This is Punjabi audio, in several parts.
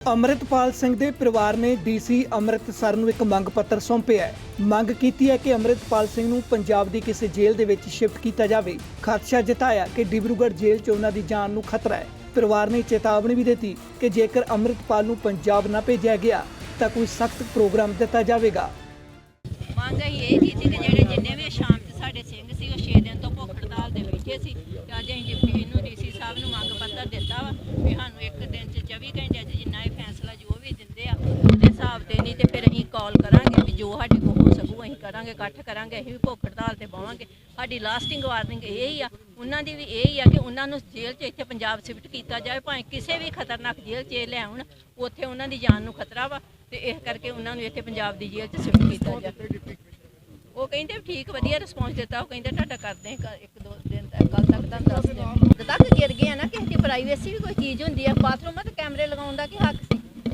ਅੰਮ੍ਰਿਤਪਾਲ ਸਿੰਘ ਦੇ ਪਰਿਵਾਰ ਨੇ ਡੀਸੀ ਅੰਮ੍ਰਿਤਸਰ ਨੂੰ ਇੱਕ ਮੰਗ ਪੱਤਰ ਸੌਂਪਿਆ ਹੈ। ਮੰਗ ਕੀਤੀ ਹੈ ਕਿ ਅੰਮ੍ਰਿਤਪਾਲ ਸਿੰਘ ਨੂੰ ਪੰਜਾਬ ਦੀ ਕਿਸੇ ਜੇਲ੍ਹ ਦੇ ਵਿੱਚ ਸ਼ਿਫਟ ਕੀਤਾ ਜਾਵੇ। ਖਦਸ਼ਾ ਜਤਾਇਆ ਕਿ ਡਿਬਰੂਗੜ੍ਹ ਜੇਲ੍ਹ 'ਚ ਉਹਨਾਂ ਦੀ ਜਾਨ ਨੂੰ ਖਤਰਾ ਹੈ। ਪਰਿਵਾਰ ਨੇ ਚੇਤਾਵਨੀ ਵੀ ਦਿੱਤੀ ਕਿ ਜੇਕਰ ਅੰਮ੍ਰਿਤਪਾਲ ਨੂੰ ਪੰਜਾਬ ਨਾ ਭੇਜਿਆ ਗਿਆ ਤਾਂ ਕੋਈ ਸਖਤ ਪ੍ਰੋਗਰਾਮ ਦਿੱਤਾ ਜਾਵੇਗਾ। ਮੰਗ ਅਸੀਂ ਇਹ ਕੀਤੀ ਕਿ ਜਿਹੜੇ ਜਿੰਨੇ ਵੀ ਸ਼ਾਮ 'ਚ ਸਾਡੇ ਸਿੰਘ ਸੀ ਉਹ 6 ਦਿਨ ਤੋਂ ਭੁੱਖ ਹੜਤਾਲ ਤੇ ਬੈਠੇ ਸੀ ਅੱਜ ਅਸੀਂ ਡਿਪਟੀ ਨੂੰ ਡੀਸੀ ਸਾਹਿਬ ਨੂੰ ਮੰਗ ਪੱਤਰ ਦਿੱਤਾ ਵਾ ਵੀ ਸਾਨੂੰ ਇੱਕ ਦਿਨ 'ਚ 24 ਘੰਟਿਆਂ 'ਚ ਜਿੰਨਾ ਇਹ ਫੈਸਲਾ ਜੋ ਵੀ ਦਿੰਦੇ ਆ ਉਹਦੇ ਹਿਸਾਬ ਤੇ ਨਹੀਂ ਤੇ ਫਿਰ ਅਸੀਂ ਕਾਲ ਕਰਾਂਗੇ ਵੀ ਜੋ ਸਾਡੇ ਕੋਲ ਹੋ ਸਕੂ, ਅਸੀਂ ਕਰਾਂਗੇ, ਇਕੱਠ ਕਰਾਂਗੇ, ਅਸੀਂ ਵੀ ਭੁੱਖ ਹੜਤਾਲ ਤੇ ਪਾਵਾਂਗੇ ਸਾਡੀ ਲਾਸਟਿੰਗ ਵਾਰਨਿੰਗ ਇਹ ਹੀ ਆ, ਉਹਨਾਂ ਦੀ ਵੀ ਇਹ ਹੀ ਆ ਕਿ ਉਹਨਾਂ ਨੂੰ ਜੇਲ੍ਹ 'ਚ ਇੱਥੇ ਪੰਜਾਬ ਸ਼ਿਫਟ ਕੀਤਾ ਜਾਵੇ, ਭਾਵੇਂ ਕਿਸੇ ਵੀ ਖਤਰਨਾਕ ਜੇਲ੍ਹ 'ਚ ਲੈ ਆਉਣ ਉੱਥੇ ਉਹਨਾਂ ਦੀ ਜਾਨ ਨੂੰ ਖਤਰਾ ਵਾ ਤੇ ਇਸ ਕਰਕੇ ਉਹਨਾਂ ਨੂੰ ਇੱਥੇ ਪੰਜਾਬ ਦੀ ਜੇਲ੍ਹ 'ਚ ਸ਼ਿਫਟ ਕੀਤਾ ਜਾਵੇ। ਉਹ ਕਹਿੰਦੇ ਵੀ ਠੀਕ, ਵਧੀਆ ਰਿਸਪੌਂਸ ਦਿੱਤਾ, ਉਹ ਕਹਿੰਦੇ ਤੁਹਾਡਾ ਕਰਦੇ ਇੱਕ ਦੋ ਦਿਨ ਤੱਕ ਕੱਲ ਤੱਕ ਤੁਹਾਨੂੰ ਦੱਸ ਦਿੰਦੇ ਤੱਕ ਗਿਰ ਗਏ ਨਾ ਕਿਸੇ ਦੀ ਪ੍ਰਾਈਵੇਸੀ ਵੀ ਕੋਈ ਚੀਜ਼ ਹੁੰਦੀ ਆ ਬਾਥਰੂਮਾਂ ਤੇ ਕੈਮਰੇ ਲਗਾਉਣ ਦਾ ਕੀ ਹੱਕ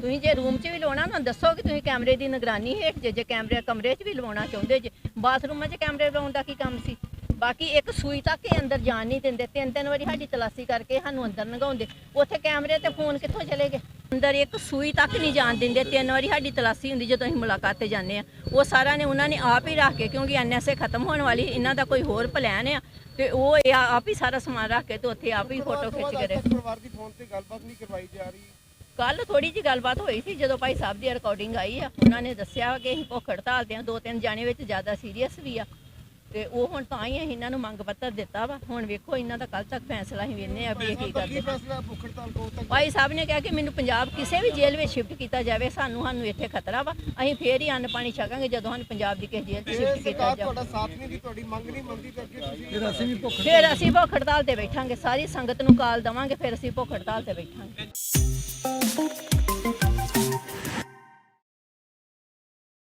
ਤੁਸੀਂ ਜੇ ਰੂਮ 'ਚ ਵੀ ਲਵਾਉਣਾ ਨਾ ਦੱਸੋ ਕਿ ਤੁਸੀਂ ਕੈਮਰੇ ਦੀ ਨਿਗਰਾਨੀ ਹੇਠ ਜੇ ਜੇ ਕੈਮਰੇ ਕਮਰੇ 'ਚ ਵੀ ਲਵਾਉਣਾ ਚਾਹੁੰਦੇ ਜੇ। ਬਾਥਰੂਮਾਂ 'ਚ ਕੈਮਰੇ ਲਵਾਉਣ ਦਾ ਕੀ ਕੰਮ ਸੀ? ਬਾਕੀ ਇੱਕ ਸੂਈ ਤੱਕ ਹੀ ਅੰਦਰ ਜਾਣ ਨਹੀਂ ਦਿੰਦੇ। ਤਿੰਨ ਤਿੰਨ ਵਾਰੀ ਸਾਡੀ ਤਲਾਸ਼ੀ ਕਰਕੇ ਸਾਨੂੰ ਅੰਦਰ ਲੰਘਾਉਂਦੇ। ਉੱਥੇ ਕੈਮਰੇ ਤੇ ਫੋਨ ਕਿੱਥੋਂ ਚਲੇ ਗਏ? ਅੰਦਰ ਇੱਕ ਸੂਈ ਤੱਕ ਨਹੀਂ ਜਾਣ ਦਿੰਦੇ। ਤਿੰਨ ਵਾਰੀ ਸਾਡੀ ਤਲਾਸ਼ੀ ਹੁੰਦੀ ਜਦੋਂ ਅਸੀਂ ਮੁਲਾਕਾਤ ਤੇ ਜਾਂਦੇ ਆ ਉਹ ਸਾਰਾ ਨੇ ਉਹਨਾਂ ਨੇ ਆਪ ਹੀ ਰੱਖ ਕੇ ਕਿਉਂਕਿ ਐਨਐਸਏ ਖਤਮ ਹੋਣ ਵਾਲੀ ਇਹਨਾਂ ਦਾ ਕੋਈ ਹੋਰ ਪਲਾਨ ਆ। ਤੇ ਉਹ ਇਹ ਆਪ ਹੀ ਸਾਰਾ ਸਮਾਨ ਰੱਖ ਕੇ ਤੇ ਉੱਥੇ ਆਪ ਹੀ ਫੋਟੋ ਖਿੱਚ ਕੇ ਰੱਖ ਪਰਿਵਾਰ ਦੀ ਫੋਨ ਤੇ ਗੱਲਬਾਤ ਨਹੀਂ ਕਰਵਾਈ ਜਾ ਰਹੀ। ਕੱਲ ਥੋੜੀ ਜੀ ਗੱਲਬਾਤ ਹੋਈ ਸੀ ਜਦੋਂ ਭਾਈ ਸਾਹਿਬ ਦੀ ਰਿਕਾਰਡਿੰਗ ਆਈ ਆ। ਉਹਨਾਂ ਨੇ ਦੱਸਿਆ ਕਿ ਅਸੀਂ ਭੁੱਖ ਹੜਤਾਲ ਤੇ ਆ ਦੋ ਤਿੰਨ ਜਾਣੇ ਵਿੱਚ ਜ਼ਿਆਦਾ ਸੀਰੀਅਸ ਵੀ ਆ। ਤੇ ਉਹ ਹੁਣ ਤਾਂ ਹੀ ਅਸੀਂ ਇਹਨਾਂ ਨੂੰ ਮੰਗ ਪੱਤਰ ਦਿੱਤਾ ਵਾ। ਹੁਣ ਵੇਖੋ ਇਹਨਾਂ ਦਾ ਕੱਲ ਤੱਕ ਫੈਸਲਾ ਅਸੀਂ ਵੇਖਨੇ ਆ ਵੀ ਇਹ ਕੀ ਕਰਦੇ ਭਾਈ ਸਾਹਿਬ ਨੇ ਕਿਹਾ ਕਿ ਮੈਨੂੰ ਪੰਜਾਬ ਕਿਸੇ ਵੀ ਜੇਲ੍ਹ ਵਿੱਚ ਸ਼ਿਫਟ ਕੀਤਾ ਜਾਵੇ ਸਾਨੂੰ ਸਾਨੂੰ ਇੱਥੇ ਖਤਰਾ ਵਾ। ਅਸੀਂ ਫੇਰ ਹੀ ਅੰਨ ਪਾਣੀ ਛਕਾਂਗੇ ਜਦੋਂ ਸਾਨੂੰ ਪੰਜਾਬ ਦੀ ਕਿਸੇ ਜੇਲ੍ਹ 'ਚ ਸ਼ਿਫਟ ਕੀਤਾ ਜਾਵੇ। ਤੁਹਾਡਾ ਸਾਥ ਨਹੀਂ ਦੀ ਤੁਹਾਡੀ ਮੰਗ ਨਹੀਂ ਮੰਨਦੀ ਤੇ ਅੱਗੇ ਤੁਸੀਂ ਫਿਰ ਅਸੀਂ ਵੀ ਭੁੱਖ ਫਿਰ ਅਸੀਂ ਭੁੱਖ ਹੜਤਾਲ ਤੇ ਬੈਠਾਂਗੇ ਸਾਰੀ ਸੰਗਤ ਨੂੰ ਕਾਲ ਦਵਾਂਗੇ ਫਿਰ ਅਸੀਂ ਭੁੱਖ ਹੜਤਾਲ ਤੇ ਬੈਠਾਂਗੇ।